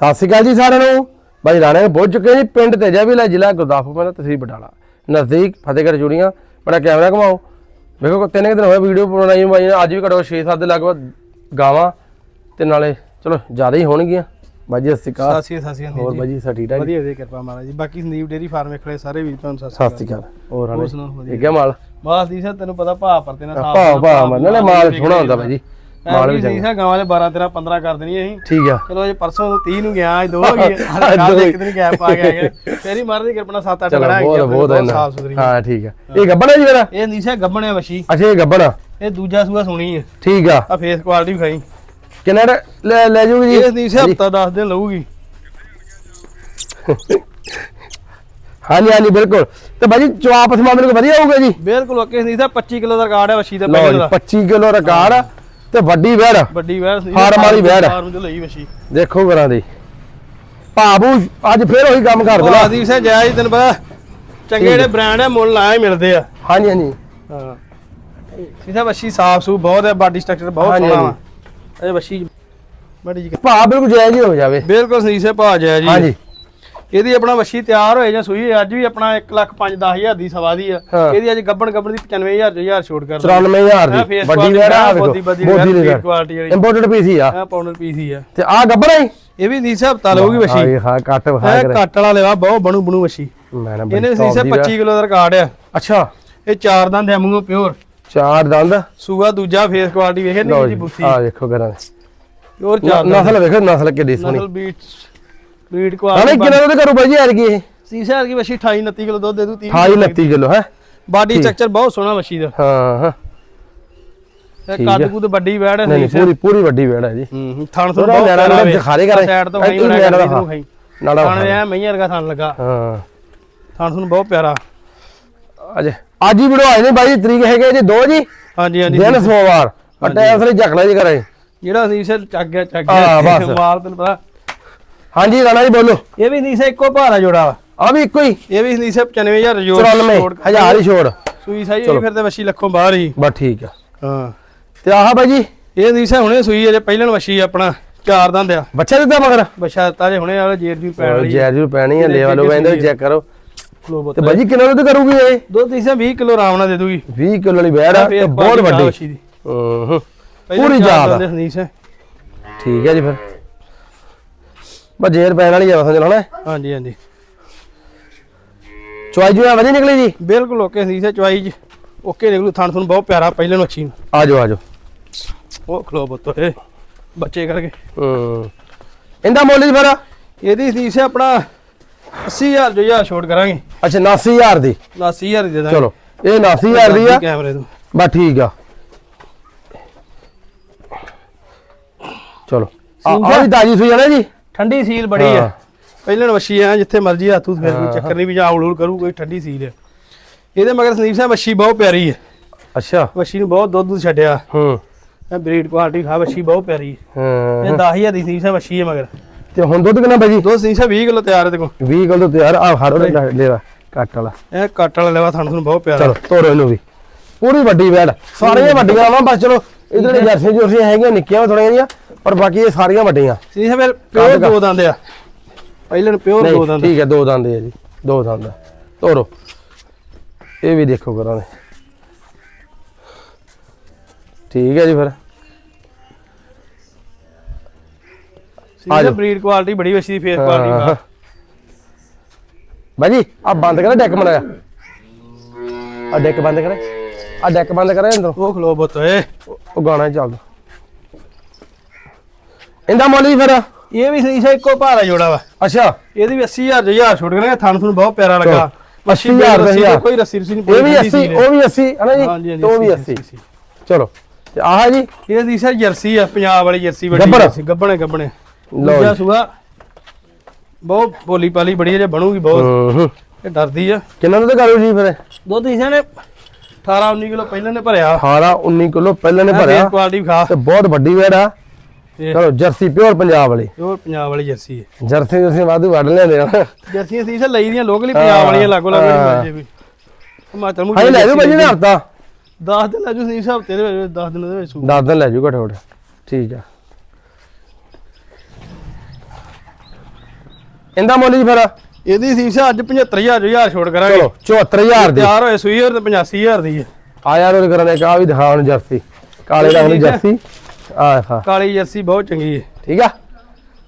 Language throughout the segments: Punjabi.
ਸਤਿ ਸ਼੍ਰੀ ਅਕਾਲ ਜੀ ਸਾਰਿਆਂ ਨੂੰ। ਬਾਈ ਰਾਣੇ ਪਹੁੰਚ ਚੁੱਕੇ ਜੀ ਪਿੰਡ ਤੇਜਾਵੀਲਾ ਜ਼ਿਲ੍ਹਾ ਗੁਰਦਾਸਪੁਰ ਦਾ ਤਹਿਸੀਲ ਬਟਾਲਾ। ਨਜ਼ਦੀਕ ਫਤਿਹਗੜ੍ਹ ਚੂੜੀਆਂ ਬੜਾ ਕੈਮਰਾ ਘਮਾਓ। ਵੇਖੋ ਤਿੰਨ ਦਿਨ ਹੋਏ ਵੀਡੀਓ ਬਣਾਈ ਬਾਈ। ਨੇ ਅੱਜ ਵੀ ਘੜੋ 6-7 ਦੇ ਲਗਭਗ ਗਾਵਾਂ। ਤੇ ਨਾਲੇ ਚਲੋ ਜ਼ਿਆਦਾ ਹੀ ਹੋਣਗੀਆਂ। ਬਾਈ ਜੀ ਸਤਿ ਸ਼੍ਰੀ ਅਕਾਲ। ਸਾਸੀ ਸਾਸੀ ਹੋਰ ਬਾਈ ਜੀ ਸਭ ਠੀਕ ਵਧੀਆ ਵਧੀਆ ਕਿਰਪਾ ਮਹਾਰਾਜ ਜੀ। ਬਾਕੀ ਸੰਦੀਪ ਡੇਰੀ ਫਾਰਮ ਵੇਖਲੇ ਸਾਰੇ ਵੀਰ ਤੁਹਾਨੂੰ ਸਤਿ ਸਤਿ ਸ਼੍ਰੀ ਅਕਾਲ। ਹੋਰ ਹੋਰ ਵਧੀਆ। ਠੀਕ ਹੈ ਮਾਲ? ਬਸ ਦੀ ਸਰ ਤੈਨੂੰ ਪਤਾ ਭਾਅ ਪਰਤੇ ਨਾਲ ਭਾਅ ਮੰਨ ਲੈ ਮਾਲ ਸੋਹਣਾ ਹੁੰਦਾ ਬਾਈ ਜੀ। ਮਾਲ ਵੀ ਚੰਗਾ। ਗਾਵਾਂ ਦੇ 12 13 15 ਕਰ ਦੇਣੀ ਅਸੀਂ। ਠੀਕ ਆ। ਚਲੋ ਜੇ ਪਰਸੋਂ ਨੂੰ 30 ਨੂੰ ਗਿਆ ਅੱਜ ਦੋ ਹੋ ਗਈ ਕੱਲ ਇੱਕ ਦਿਨ ਗੈਪ ਆ ਗਿਆ। ਤੇਰੀ ਮਰਜ਼ੀ ਕਿਰਪਨਾ 7 8 ਚਲੋ ਬਣਾ ਬਹੁਤ ਬਹੁਤ ਹੈ ਸਾਫ਼ ਸੁਥਰੀ। ਹਾਂ ਠੀਕ ਆ। ਇਹ ਗੱਬਣਾ ਜੀ ਮੇਰਾ ਇਹ ਨੀਸਾ ਗੱਬਣਿਆ ਵਸ਼ੀ ਅੱਛਾ ਇਹ ਗੱਬਣਾ ਇਹ ਦੂਜਾ ਸੂਆ ਸੁਣੀ ਹੈ ਠੀਕ ਆ। ਆ ਫੇਸ ਕੁਆਲਿਟੀ ਵੀ ਖਾਈ ਕਿੰਨਾ ਲੈ ਲੈ ਜੂਗੀ ਜੀ? ਇਹ ਨੀਸਾ ਹਫਤਾ 10 ਦਿਨ ਲਊਗੀ। ਹਾਂਜੀ ਹਾਂਜੀ ਬਿਲਕੁਲ। ਤੇ ਬਾਜੀ ਚਵਾਪ ਸਮਾਨ ਨੂੰ ਵਧੀਆ ਹੋਊਗਾ ਜੀ? ਬਿਲਕੁਲ ਓਕੇ। ਨੀਸਾ 25 ਕਿਲੋ ਦਾ ਰਿਕਾਰਡ ਹੈ ਵਸ਼ੀ ਦਾ ਪਹਿਲੇ ਦਾ। 25 ਕਿਲੋ ਰਿਕਾਰਡ। ਆ ਤੇ ਵੱਡੀ ਵੈੜ ਵੱਡੀ ਵੈਰ ਸੀ। ਫਾਰਮ ਵਾਲੀ ਵੈੜ। ਫਾਰਮ ਤੋਂ ਲਈ ਵਸ਼ੀ ਦੇਖੋ ਕਰਾਂ ਦੀ। ਭਾਬੂ ਅੱਜ ਫੇਰ ਉਹੀ ਕੰਮ ਕਰ ਦੇਣਾ। ਆਦੀਪ ਸਿੰਘ ਜਾਇਜ਼ ਤੈਨੂੰ ਪਤਾ ਚੰਗੇ ਜਿਹੜੇ ਬ੍ਰਾਂਡ ਆ ਮੁੱਲ ਲਾਏ ਮਿਲਦੇ ਆ। ਹਾਂਜੀ ਹਾਂਜੀ। ਹਾਂ। ਸਿੱਧਾ ਵੱਛੀ ਸਾਫ਼ ਸੂ ਬਹੁਤ ਹੈ ਬਾਡੀ ਸਟਰਕਚਰ ਬਹੁਤ ਸੋਹਣਾ ਵਾ। ਇਹ ਵੱਛੀ ਬੜੀ ਜੀ ਭਾ ਬਿਲਕੁਲ ਜਾਇਜ਼ ਹੀ ਹੋ ਜਾਵੇ। ਬਿਲਕੁਲ ਸਹੀ ਸੇ ਭਾਜ ਹੈ ਜੀ ਹਾਂਜੀ। ਇਹਦੀ ਆਪਣਾ ਵੱਛੀ ਤਿਆਰ ਹੋਏ ਜਾਂ ਸੂਈ ਅੱਜ ਵੀ ਆਪਣਾ 1 ਲੱਖ 5 10000 ਦੀ ਸਵਾ ਦੀ ਆ। ਹਾਂ। ਇਹਦੀ ਅੱਜ ਗੱਬਣ ਗੱਬਣ ਦੀ 95000 ਹਜ਼ਾਰ ਛੋਟ ਕਰ 94000 ਦੀ। ਵੱਡੀ ਵੈੜ ਆ ਵੇਖੋ ਬੋਦੀ ਬੋਦੀ ਬੋਦੀ ਦੇ ਕੁਆਲਿਟੀ ਵਾਲੀ ਇੰਪੋਰਟਡ ਪੀਸ ਹੀ ਆ। ਆ ਪਾਊਂਡਰ ਪੀਸ ਹੀ ਆ। ਤੇ ਆ ਗੱਬਣਾ ਹੀ? ਇਹ ਵੀ ਨੀਸੇ ਹਫਤਾ ਲਊਗੀ ਵੱਛੀ। ਹਾਂ ਹਾਂ ਕੱਟ ਵਿਖਾ ਇਹ ਕਰੇ। ਕੱਟ ਵਾਲਾ ਲੈਵਾ ਬਹੁਤ ਬਣੂ ਬਣੂ ਵੱਛੀ। ਮੈਂ ਨਾ ਇਹਨੇ ਨੀਸੇ top ਦੀ ਵੈੜ। 25 ਕਿਲੋ ਦਾ ਰਿਕਾਰਡ ਆ। ਅੱਛਾ। ਇਹ ਚਾਰ ਦੰਦ ਆ ਮੂੰਹੋਂ ਪਿਓਰ। ਚਾਰ ਦੰਦ। ਸੂਆ ਦੂਜਾ ਫੇਸ ਕੁਆਲਿਟੀ ਵੇਖੇ ਲਓ ਨਹੀਂ ਜੀ ਜੀ ਆ ਦੇਖੋ ਕਰਾਂ ਪਿਓਰ ਚਾਰ ਨਸਲ ਵੇਖੋ ਨਸਲ ਕਿੱਡੀ ਸੋਹਣੀ। ਨਸਲ ਬੀਟ ਬੀਟ ਹਾਂ ਕੁਆਲਿਟੀ ਕਿੰਨਾ ਉਹਦੇ ਕਰੂ ਬਾਈ ਜੀ ਯਾਰ ਕੀ ਇਹ। ਸੀਸਾ ਦੀ ਵੱਛੀ 28 29 ਕਿਲੋ ਦੁੱਧ ਦੇ ਦੂ 30 28 29 ਕਿਲੋ ਹੈ? ਬਾਡੀ ਸਟਰਕਚਰ ਬਹੁਤ ਸੋਹਣਾ ਦਾ। ਹਾਂ ਹਾਂ। ਇਹ ਠੀਕ ਕੱਦ ਹੈ। ਕੁੱਦ ਵੱਡੀ ਵੈੜ ਹੈ ਨਹੀਂ ਨਹੀਂ ਸੀਸਾ। ਪੂਰੀ ਪੂਰੀ ਵੱਡੀ ਵੇੜ ਹੈ ਜੀ। ਹੂੰ ਥਣ ਤੋਂ ਬਹੁਤ ਲੈਣਾ ਦਿਖਾ ਦੇ ਕਰੇ। ਸਾਈਡ ਤੋਂ ਖਾਈ ਤੂੰ ਲੈਣਾ ਦਿਖਾ। ਖਾਈ। ਨਾੜਾ ਥਣ ਇਹ ਮਈਆਂ ਵਰਗਾ ਥਣ ਲੱਗਾ। ਹਾਂ। ਥਣ ਤੁਹਾਨੂੰ ਬਹੁਤ ਪਿਆਰਾ। ਅਜੇ ਅੱਜ ਹੀ ਵੀਡੀਓ ਆਏ ਨੇ ਬਾਈ ਤਰੀਕ ਹੈਗੇ ਜੀ ਦੋ ਜੀ? ਹਾਂਜੀ ਹਾਂਜੀ। ਦਿਨ ਸੋਮਵਾਰ। ਅਟੇ ਅਸਲੇ ਜਖਲਾ ਜੀ ਕਰੇ। ਜਿਹੜਾ ਸੀਸਾ ਚੱਕ ਗਿਆ ਚੱਕ ਹਾਂ, ਗਿਆ ਬਸ। ਮਾਲ ਤੈਨੂੰ ਪਤਾ ਹਾਂਜੀ ਰਾਣਾ ਜੀ ਬੋਲੋ। ਇਹ ਵੀ ਨੀਸਾ ਇੱਕੋ ਭਾਰਾ ਜੋੜਾ ਵਾ। ਆ ਵੀ ਇੱਕੋ ਹੀ। ਇਹ ਵੀ ਨੀਸਾ 95000 ਜੋੜ 94 ਹਜ਼ਾਰ ਹੀ ਛੋੜ। ਸੂਈ ਸਾਈ ਫਿਰ ਤੇ ਵੱਛੀ ਲੱਖੋਂ ਬਾਹਰ ਹੀ। ਬਸ ਠੀਕ ਆ। ਹਾਂ। ਤੇ ਆਹ ਬਾਈ ਜੀ? ਇਹ ਨੀਸਾ ਹੁਣੇ ਸੂਈ ਅਜੇ ਪਹਿਲਣ ਵੱਛੀ ਆਪਣਾ ਚਾਰ ਦੰਦ ਆ। ਬੱਚਾ ਦਿੱਤਾ ਮਗਰ? ਬੱਛਾ ਤਾਜੇ ਹੁਣੇ ਵਾਲੇ ਜੇਰ ਜੀ ਪੈਣ ਲਈ ਜੈ ਜੂ ਪੈਣੀ ਹੈ ਲੈਵਾ ਲੋ ਕਹਿੰਦੇ ਚੈੱਕ ਕਰੋ। ਤੇ ਬਾਈ ਜੀ ਕਿੰਨਾ ਦੁੱਧ ਕਰੂਗੀ ਇਹ? ਦੁੱਧ ਨੀਸਾ 20 ਕਿਲੋ ਆਰਾਮ ਨਾਲ ਦੇ ਦੂਗੀ। 20 ਕਿਲੋ ਵਾਲੀ ਵੈੜ ਆ ਤੇ ਬਹੁਤ ਵੱਡੀ। ਦੀ। ਪਹਿਲਾਂ ਪੂਰੀ ਆ। ਨੀਸਾ ਠੀਕ ਹੈ ਜੀ ਫਿਰ। ਬਸ ਜੇਰ ਪੈਣ ਵਾਲੀ ਆ ਸਮਝ ਲੈਣਾ ਹਾਂਜੀ ਹਾਂਜੀ। ਚੁਆਈ ਜੂ ਵਧੀਆ ਨਿਕਲੀ ਜੀ? ਬਿਲਕੁਲ ਓਕੇ ਨੀਸਾ ਚਵਾਈ ਜੀ। ਓਕੇ ਨਿਕਲੂ ਥਣ ਤੁਹਾਨੂੰ ਬਹੁਤ ਪਿਆਰਾ ਪਹਿਲਣ ਵੱਛੀ ਨੂੰ ਆ ਜਾਓ ਆ ਜਾਓ ਉਹ ਖਲੋ ਬੁੱਤ ਏ ਬੱਚੇ ਕਰਕੇ। ਹੂੰ। ਇਹਦਾ ਮੁੱਲ ਜੀ ਫਿਰ? ਇਹਦੀ ਨੀਸਾ ਆਪਣਾ 80000 ਜੋ ਯਾਰ ਛੋਟ ਕਰਾਂਗੇ। ਅੱਛਾ 89000 ਦੀ। 80000 ਦੇ ਦਾਂਗੇ। ਚਲੋ ਇਹ 89000 ਦੀ ਆ। ਕੈਮਰੇ ਤੋਂ। ਬਸ ਠੀਕ ਆ। ਚਲੋ। ਆ। ਵੀ ਤਾਜੀ ਸੂਈ ਆ ਨਾ ਜੀ? ਠੰਡੀ ਸੀਲ ਬੜੀ ਹਾਂ। ਆ ਪਹਿਲਣ ਵੱਛੀ ਆ ਜਿੱਥੇ ਮਰਜ਼ੀ ਹੱਥੂ ਫਿਰ ਕੋਈ ਚੱਕਰ ਨਹੀਂ ਵੀ ਜਾਂ ਉਲੂਲ ਕਰੂ ਕੋਈ ਠੰਡੀ ਸੀਲ ਹੈ ਇਹਦੇ ਮਗਰ ਸੰਦੀਪ ਸਾਹਿਬ ਵੱਛੀ ਬਹੁਤ ਪਿਆਰੀ ਹੈ ਅੱਛਾ। ਵੱਛੀ ਨੂੰ ਬਹੁਤ ਦੁੱਧ ਦੁੱਧ ਛੱਡਿਆ। ਹੂੰ। ਇਹ ਬਰੀਡ ਕੁਆਲਿਟੀ ਖਾ ਵੱਛੀ ਬਹੁਤ ਪਿਆਰੀ ਹੈ। ਇਹ ਹਾਂ 10000 ਦੀ ਸੰਦੀਪ ਸਾਹਿਬ ਵੱਛੀ ਹੈ ਮਗਰ। ਤੇ ਹੁਣ ਦੁੱਧ ਕਿੰਨਾ ਬਾਈ ਜੀ? ਦੁੱਧ ਸੰਦੀਪ ਸਾਹਿਬ 20 ਕਿਲੋ ਤਿਆਰ ਹੈ ਦੇਖੋ 20 ਕਿਲੋ ਤਿਆਰ ਆ ਹਰ ਲੈਵਾ ਕੱਟ ਵਾਲਾ। ਇਹ ਕੱਟ ਵਾਲਾ ਲੈਵਾ ਤੁਹਾਨੂੰ ਬਹੁਤ ਪਿਆਰਾ। ਚਲੋ ਤੋਰੋ ਇਹਨੂੰ ਵੀ। ਪੂਰੀ ਵੱਡੀ ਵੈੜ ਸਾਰੀਆਂ ਵੱਡੀਆਂ ਵਾ ਬਸ ਚਲੋ। ਇਧਰ ਜਰਸੀ ਜੁਰਸੀ ਹੈਗੀਆਂ ਨਿੱਕੀਆਂ ਥੋੜੀਆਂ ਜੀਆਂ ਪਰ ਬਾਕੀ ਇਹ ਸਾਰੀਆਂ ਵੱਡੀਆਂ। ਸੰਦੀਪ ਸਾਹਿਬ ਪਿਓਰ ਦੋ ਦੰਦ ਆ। ਪਹਿਲਣ ਪਿਓਰ ਦੋ ਦੰਦ ਠੀਕ ਹੈ ਦੋ ਦੰਦ ਹੈ ਜੀ ਦੋ ਦੰਦ ਆ। ਤੋਰੋ। ਇਹ ਵੀ ਦੇਖੋ ਕਰਾਂਗੇ ਠੀਕ ਹੈ ਜੀ ਫਿਰ। ਆ। ਸਾਹਿਬ ਬਰੀਡ ਕੁਆਲਿਟੀ ਬੜੀ ਵੱਛੀ ਦੀ ਫੇਸ ਕੁਆਲਿਟੀ ਬਾਜੀ ਆ ਬੰਦ ਕਰਾ ਡੈਕ ਮੜਾਇਆ ਆ ਡੈਕ ਬੰਦ ਕਰੇ। ਆ ਡੈਕ ਬੰਦ ਕਰੇ ਅੰਦਰੋਂ? ਉਹ ਖਲੋ ਬੁੱਤ ਏ ਉਹ ਗਾਣਾ ਹੀ ਚੱਲਦਾ। ਇਹਦਾ ਮੁੱਲ ਜੀ ਫਿਰ? ਇਹ ਵੀ ਸੰਦੀਪ ਸਾਹਿਬ ਇੱਕੋ ਭਾਰਾ ਜੋੜਾ ਵਾ। ਅੱਛਾ। ਇਹਦੀ ਵੀ 80000 ਜੋ ਯਾਰ ਛੋਟ ਕਰਾਂਗੇ ਥਣ ਤੁਹਾਨੂੰ ਬਹੁਤ ਪਿਆਰਾ ਲੱਗਾ। ਚਲੋ, ਮੱਛੀ 80,000 ਰੱਸੀ ਦਾ ਕੋਈ ਰੱਸੀ ਰਸੀ ਨਹੀਂ ਇਹ ਵੀ 80 ਉਹ ਵੀ 80 ਹੈ ਨਾ ਜੀ ਉਹ ਵੀ 80 ਚਲੋ ਤੇ ਆਹ ਜੀ। ਇਹ ਦੀ ਸਰ ਜਰਸੀ ਆ ਪੰਜਾਬ ਵਾਲੀ ਜਰਸੀ ਵੱਡੀ ਗੱਬਣੇ। ਗੱਬਣੇ ਲਓ ਜੀ। ਸੂਆ ਬਹੁਤ ਬੋਲੀ ਪਾਲੀ ਬੜੀ ਜੇ ਬਣੂਗੀ ਬਹੁਤ। ਇਹ ਡਰਦੀ ਆ। ਕਿੰਨਾ ਦੁੱਧ ਕਰੂ ਜੀ ਫਿਰ? ਦੁੱਧ ਇਸੇ ਨੇ 18 19 ਕਿਲੋ ਪਹਿਲਾਂ ਨੇ ਭਰਿਆ। 18 19 ਕਿਲੋ ਪਹਿਲਾਂ ਨੇ ਭਰਿਆ। ਕੁਆਲਿਟੀ ਖਾ। ਤੇ ਬਹੁਤ ਵੱਡੀ ਵੇੜ ਆ। ਚਲੋ ਜਰਸੀ ਪਿਓਰ ਪੰਜਾਬ ਵਾਲੀ। ਉਹ ਪੰਜਾਬ ਵਾਲੀ ਜਰਸੀ ਹੈ। ਜਰਸੀ ਜਰਸੀ ਵਾਧੂ ਵੱਢ ਲੈਂਦੇ ਆ ਜਰਸੀਆਂ ਸੀ ਸੇ ਲਈ ਦੀਆਂ ਲੋਕਲੀ ਪੰਜਾਬ ਵਾਲੀਆਂ ਲਾਗੋ ਲਾਗੋ ਨਹੀਂ ਮਿਲ ਜੇ ਵੀ। ਹਿਮਾਚਲ ਮੂੰਹ ਹਾਂ ਲੈ ਜਾਓ ਭਾਜੀ ਨੇ ਹਫਤਾ। 10 ਦਿਨ ਲਾਜੂ ਸੀ ਹਫ਼ਤੇ ਦੇ ਵਿੱਚ 10 ਦਿਨ ਦੇ ਵਿੱਚ ਸੂ 10 ਦਿਨ ਲੈ ਜਾਊਗਾ ਥੋੜਾ ਠੀਕ ਆ। ਇਹਦਾ ਮੁੱਲ ਜੀ ਫਿਰ? ਇਹਦੀ ਸੀਸ ਅੱਜ 75000 ਹਜ਼ਾਰ ਛੋੜ ਕਰਾਂਗੇ। ਚਲੋ 74000 ਦੀ। ਤਿਆਰ ਹੋਏ ਸੂਈ ਹੋਰ ਤੇ 85000 ਦੀ ਹੈ। ਆ ਯਾਰ ਉਹ ਕਰਨੇ ਕਾ ਵੀ ਦਿਖਾ ਹੁਣ ਜਰਸੀ। ਕਾਲੇ ਰੰਗ ਦੀ ਜਰਸੀ। ਆ ਹਾਂ ਕਾਲੀ ਜਰਸੀ ਬਹੁਤ ਚੰਗੀ ਹੈ। ਠੀਕ ਆ?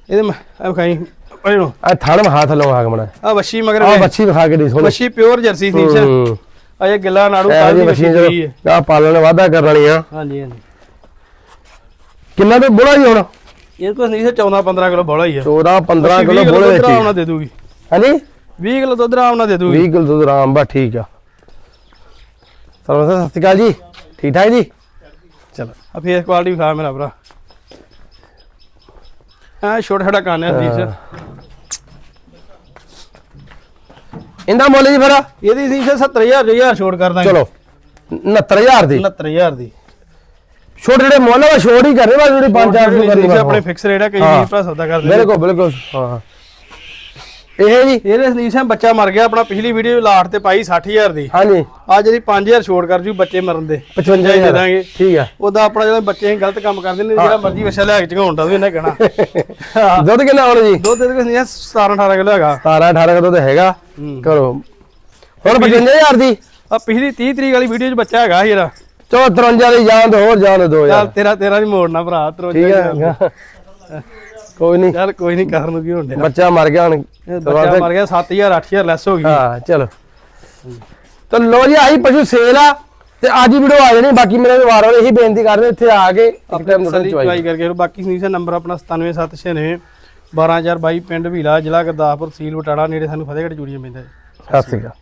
ਇਹਦੇ ਮੈਂ ਆ ਖਾਈ ਪਰੇ ਨੂੰ। ਆ ਥਣ ਹੱਥ ਲਵਾ ਕੇ ਮਣਾ। ਆ ਵੱਛੀ ਮਗਰ ਆ ਬੱਚੀ ਵਿਖਾ ਕੇ ਦੇ ਵੱਛੀ ਪਿਓਰ ਜਰਸੀ ਸੀਸ ਹੂੰ। ਅਜੇ ਗਿੱਲਾ ਨਾੜੂ ਇਹ ਕੱਲ ਜੀ ਦੀ ਹੈ ਜਦੋਂ ਆ ਪਾਲਣ ਵਾਧਾ ਕਰਨ ਵਾਲੀ ਆ। ਹਾਂਜੀ ਹਾਂਜੀ। ਕਿੰਨਾ ਤੇ ਬੋਲਾ ਜੀ ਹੁਣ? ਇਹ ਕੋਈ ਨਹੀਂ 14 15 ਕਿਲੋ ਬੋਲਾ ਹੀ ਆ। 14 15 ਵੀਹ ਕਿਲੋ ਬੋਲੇ ਨਾਲ ਦੇ ਦੂਗੀ। ਹਾਂਜੀ? 20 ਕਿਲੋ ਦੁੱਧ ਆਰਾਮ ਨਾਲ ਦੇ ਦੂਗੀ। 20 ਕਿਲੋ ਦੁੱਧ ਆਰਾਮ ਬਾ ਠੀਕ ਆ। ਸਰਵਨ ਸਤਿ ਸ਼੍ਰੀ ਅਕਾਲ ਜੀ। ਠੀਕ ਠਾਕ ਜੀ? ਚਲੋ। ਆ ਫੇਸ ਕੁਆਲਿਟੀ ਵਿਖਾ ਮੇਰਾ ਭਰਾ। ਆ ਛੋਟਾ ਛੋਟਾ ਕੰਨ ਹੈ। ਸੀਸ ਇਹਦਾ ਮੁੱਲ ਜੀ ਫਿਰ? ਇਹਦੀ ਸੀਸ 70000 ਹਜ਼ਾਰ ਛੋੜ ਕਰ ਦਾਂਗੇ। ਚਲੋ। 69000 ਦੀ। 69000 ਦੀ। ਛੋਟੇ ਜਿਹੜੇ ਮੁੱਲ ਵਾ ਛੋੜ ਹੀ ਕਰਨੇ ਵਾ ਜਿਹੜੀ 5-400 ਕਰਨੀ ਵਾ ਆਪਣੇ ਫਿਕਸ ਰੇਟ ਹੈ ਕਈ। ਵੀਰ ਭਰਾ ਸੌਦਾ ਕਰਦੇ ਬਿਲਕੁਲ ਬਿਲਕੁਲ। ਹਾਂ। ਇਹ ਜੀ। ਇਹਦੇ ਸਲੀਸ ਹੈ ਬੱਚਾ ਮਰ ਗਿਆ ਆਪਣਾ ਪਿਛਲੀ ਵੀਡੀਓ ਲਾਟ ਤੇ ਪਾਈ 60000 ਦੀ। ਹਾਂਜੀ। ਆ ਜਿਹੜੀ 5000 ਛੋੜ ਕਰ ਜੂ ਬੱਚੇ ਮਰਨ ਦੇ। 55000 ਦੇ ਦਾਂਗੇ। ਠੀਕ ਆ। ਉਹਦਾ ਆਪਣਾ ਜਦੋਂ ਬੱਚੇ ਗਲਤ ਕੰਮ ਕਰਦੇ ਨੇ ਜਿਹੜਾ ਮਰਜ਼ੀ ਵਛਾ ਲਿਆ ਕੇ ਝਗਾਉਣ ਦਾ ਵੀ ਇਹਨੇ ਕਹਿਣਾ। ਦੁੱਧ ਕਿੰਨਾ ਹੁਣ ਜੀ? ਦੁੱਧ ਦੇ ਨਹੀਂ 17 18 ਕਿਲੋ ਹੈਗਾ। 17 18 ਕਿਲੋ ਤੇ ਹੈਗਾ। ਕਰੋ। ਹੁਣ 55000 ਦੀ? ਆ ਪਿਛਲੀ 30 ਤਰੀਕ ਵਾਲੀ ਵੀਡੀਓ 'ਚ ਬੱਚਾ ਹੈਗਾ ਇਹਦਾ। ਚਲੋ 53 ਦੀ ਦੋ ਹੋਰ ਜਾਣ ਦੋ ਯਾਰ। ਤੇਰਾ ਤੇਰਾ ਨਹੀਂ ਮੋੜਨਾ ਭਰਾ ਤਰੋਜਾ ਠੀਕ ਆ। ਕੋਈ ਨਹੀਂ। ਚੱਲ ਕੋਈ ਨਹੀਂ ਕਰਨ ਨੂੰ ਕੀ ਹੁੰਦੇ ਬੱਚਾ ਮਰ ਗਿਆ ਹੁਣ। ਬੱਚਾ ਮਰ ਗਿਆ 7000 8000 ਲੈਸ ਹੋ ਗਈ। ਹਾਂ ਚਲੋ। ਤਾਂ ਲੋ ਜੀ ਆਹੀ ਪਸ਼ੂ ਸੇਲ ਆ। ਤੇ ਅੱਜ ਹੀ ਵੀਡੀਓ ਆ ਜਾਣੀ ਬਾਕੀ ਮੇਰੇ ਵਾਰ ਵਾਰ ਇਹੀ ਬੇਨਤੀ ਕਰਦੇ ਇੱਥੇ ਆ ਕੇ ਇੱਕ ਟਾਈਮ ਚਵਾਈ ਚਵਾਈ ਕਰਕੇ ਬਾਕੀ ਨੀਸਾ ਨੰਬਰ ਆਪਣਾ 97796 12022 ਪਿੰਡ ਭੀਲਾ ਜ਼ਿਲ੍ਹਾ ਗੁਰਦਾਸਪੁਰ ਸੀਲ ਬਟਾਲਾ ਨੇੜੇ ਸਾਨੂੰ ਫਤਿਹਗੜ੍ਹ ਚੂੜੀਆਂ ਪੈਂਦਾ ਸਤਿ ਸ਼੍ਰੀ ਅਕਾਲ।